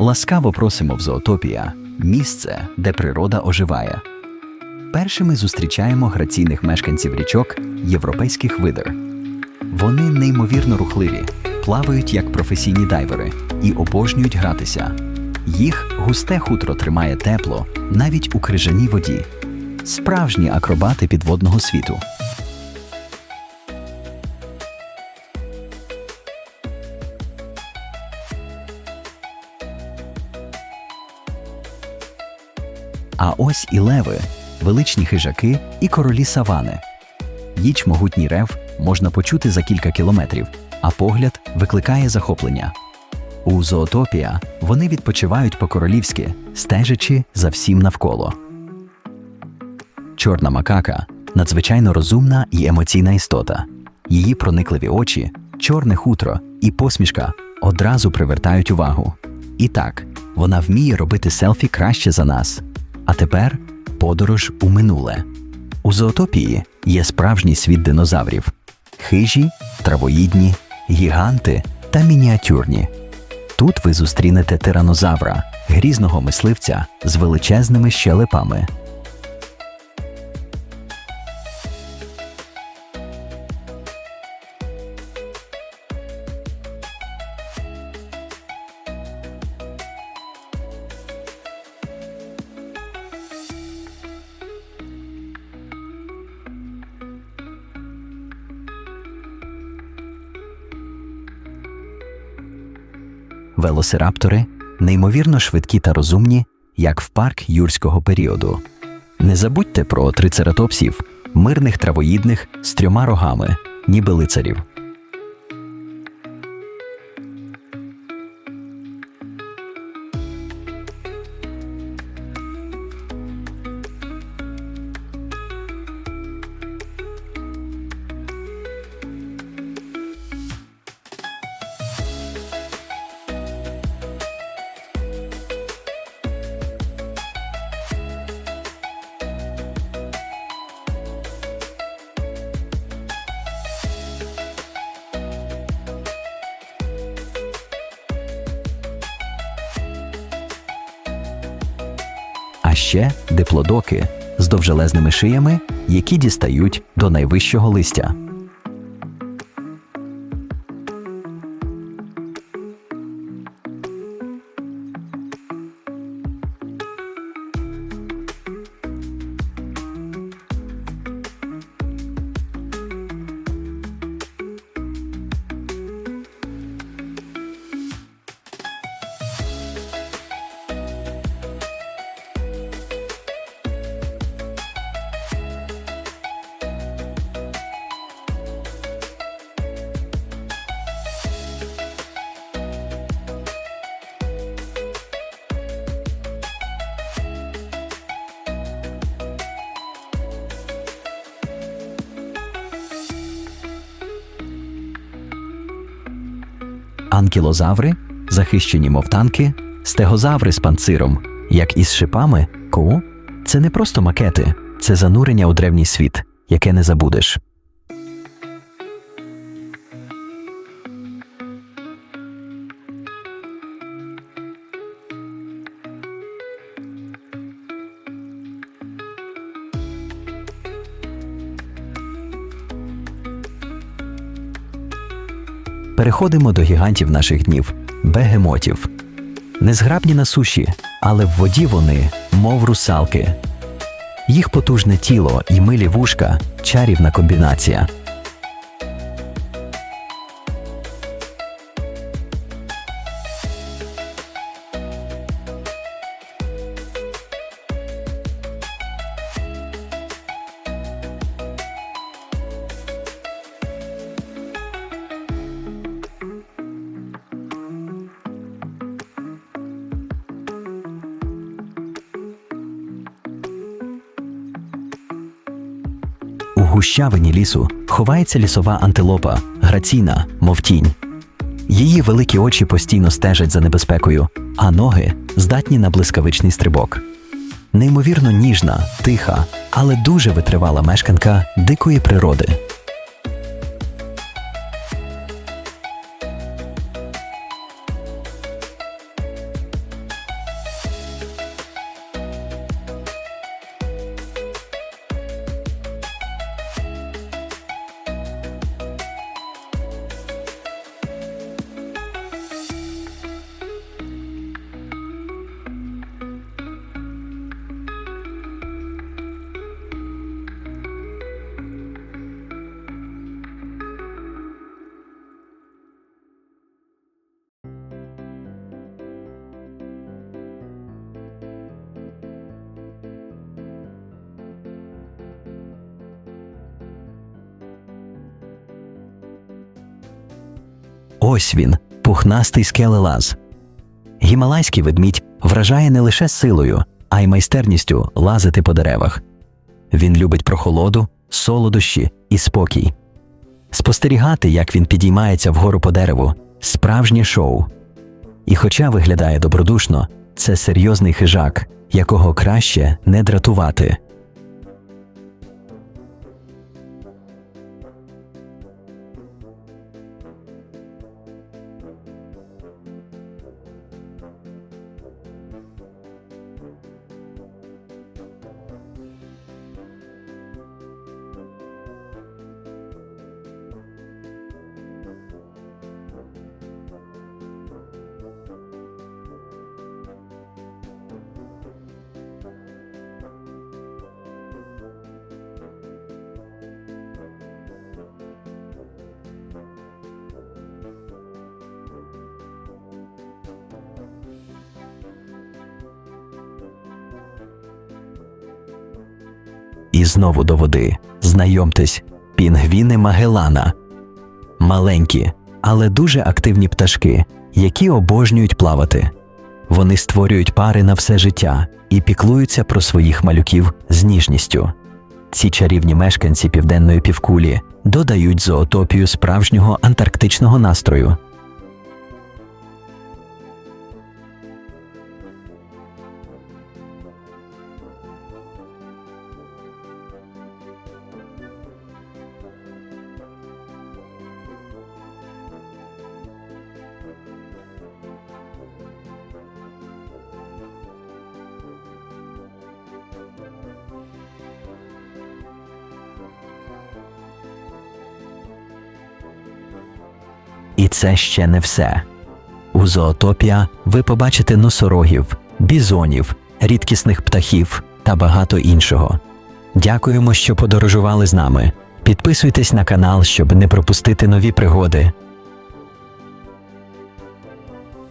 Ласкаво просимо в Зоотопія місце, де природа оживає. Першими зустрічаємо граційних мешканців річок європейських видер. Вони неймовірно рухливі, плавають як професійні дайвери і обожнюють гратися. Їх густе хутро тримає тепло навіть у крижаній воді. Справжні акробати підводного світу. А ось і леви, величні хижаки і королі савани. Їч могутній рев можна почути за кілька кілометрів, а погляд викликає захоплення. У зоотопія вони відпочивають по-королівськи, стежачи за всім навколо. Чорна макака надзвичайно розумна і емоційна істота. Її проникливі очі, чорне хутро і посмішка одразу привертають увагу. І так, вона вміє робити селфі краще за нас. А тепер подорож у минуле. У зоотопії є справжній світ динозаврів: хижі, травоїдні, гіганти та мініатюрні. Тут ви зустрінете тиранозавра, грізного мисливця з величезними щелепами. Велосираптори неймовірно швидкі та розумні, як в парк юрського періоду. Не забудьте про трицератопсів, мирних травоїдних з трьома рогами, ніби лицарів. Ще диплодоки з довжелезними шиями, які дістають до найвищого листя. Анкілозаври, захищені мов танки, стегозаври з панциром, як із шипами, ку це не просто макети, це занурення у древній світ, яке не забудеш. Переходимо до гігантів наших днів бегемотів. Незграбні на суші, але в воді вони, мов русалки. Їх потужне тіло і милі вушка чарівна комбінація. Гущавині лісу ховається лісова антилопа, граційна, мов тінь. Її великі очі постійно стежать за небезпекою, а ноги здатні на блискавичний стрибок. Неймовірно ніжна, тиха, але дуже витривала мешканка дикої природи. Ось він, пухнастий скелелаз. Гімалайський ведмідь вражає не лише силою, а й майстерністю лазити по деревах. Він любить прохолоду, солодощі і спокій. Спостерігати, як він підіймається вгору по дереву, справжнє шоу. І хоча виглядає добродушно, це серйозний хижак, якого краще не дратувати. І знову до води. Знайомтесь, пінгвіни Магеллана. Маленькі, але дуже активні пташки, які обожнюють плавати. Вони створюють пари на все життя і піклуються про своїх малюків з ніжністю. Ці чарівні мешканці південної півкулі додають зоотопію справжнього антарктичного настрою. І це ще не все. У зоотопія ви побачите носорогів, бізонів, рідкісних птахів та багато іншого. Дякуємо, що подорожували з нами. Підписуйтесь на канал, щоб не пропустити нові пригоди.